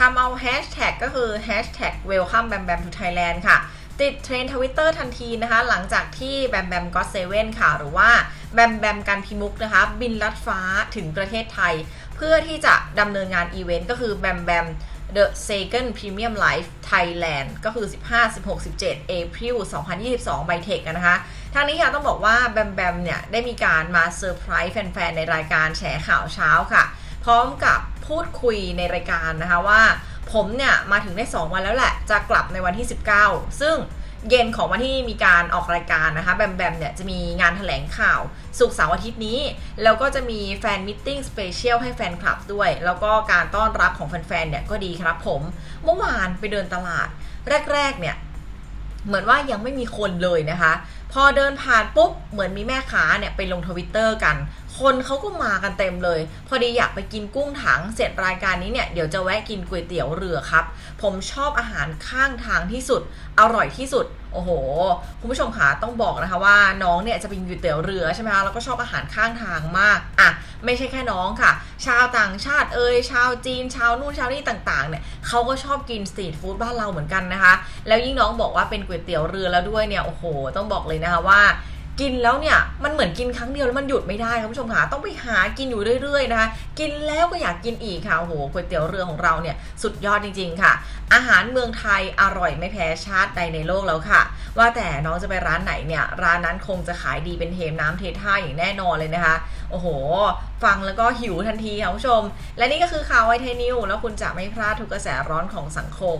ทำเอาแฮชแท็กก็คือแฮชแท็ก welcome bam bam to Thailand ค่ะ ติดเทรนทวิตเตอร์ทันทีนะคะ หลังจากที่แบมแบมก็เซเว่นค่ะ หรือว่าแบมแบมกันพิมุกนะคะ บินลัดฟ้าถึงประเทศไทย เพื่อที่จะดำเนินงานอีเวนต์ก็คือแบมแบม The Second Premium Life Thailand ก็คือ 15 16 17 April 2022 b y t e c h นะคะทางนี้ค่ะต้องบอกว่าแบมแบมเนี่ย ได้มีการมาเซอร์ไพรส์แฟน ๆ ในรายการแฉข่าวเช้าค่ะ พร้อมกับพูดคุยในรายการนะคะว่า ผมเนี่ยมาถึงได้ 2 วันแล้วแหละ จะกลับในวันที่ 19 ซึ่งเย็นของวันที่มีการออกรายการนะคะแบมแบมเนี่ยจะมีงานถแถลงข่าว สุกร์เสาร์อาทิตย์นี้ แล้วก็จะมีแฟนมิทติ้งสเปเชียลให้แฟนคลับด้วย แล้วก็การต้อนรับของแฟนๆเนี่ยก็ดีครับผม เมื่อวานไปเดินตลาด แรกๆเนี่ย เหมือนว่ายังไม่มีคนเลยนะคะ พอเดินผ่านปุ๊บ เหมือนมีแม่ค้าเนี่ยไปลงทวิตเตอร์กัน คนเขาก็มากันเต็มเลย พอดีอยากไปกินกุ้งถังเสร็จรายการนี้เนี่ย เดี๋ยวจะแวะกินก๋วยเตี๋ยวเรือครับ ผมชอบอาหารข้างทางที่สุด อร่อยที่สุด โอ้โห คุณผู้ชมคะต้องบอกนะคะว่าน้องเนี่ยจะเป็นก๋วยเตี๋ยวเรือใช่ไหมคะ แล้วก็ชอบอาหารข้างทางมาก อะ ไม่ใช่แค่น้องค่ะ ชาวต่างชาติเอ่ยชาวจีน ชาวนู่นชาวนี่ต่างๆเนี่ยเขาก็ชอบกินสตรีทฟู้ดบ้านเราเหมือนกันนะคะ แล้วยิ่งน้องบอกว่าเป็นก๋วยเตี๋ยวเรือแล้วด้วยเนี่ยโอ้โห ต้องบอกเลยนะคะว่า กินแล้วเนี่ยมันเหมือนกินครั้งเดียวแล้วมันหยุดไม่ได้คุณผู้ชมค่ะต้องไปหากินอยู่เรื่อยๆนะคะกินแล้วก็อยากกินอีกค่ะโอ้โหก๋วยเตี๋ยวเรือของเราเนี่ยสุดยอดจริง ๆ ค่ะ อาหารเมืองไทยอร่อยไม่แพ้ชาติใดในโลกแล้วค่ะ ว่าแต่น้องจะไปร้านไหนเนี่ยร้านนั้นคงจะขายดีเป็นเทมน้ำเทท่าอย่างแน่นอนเลยนะคะ โอ้โห ฟังแล้วก็หิวทันทีค่ะคุณผู้ชม และนี่ก็คือข่าวไวไทนิวแล้วคุณจะไม่พลาดทุกกระแสร้อนของสังคม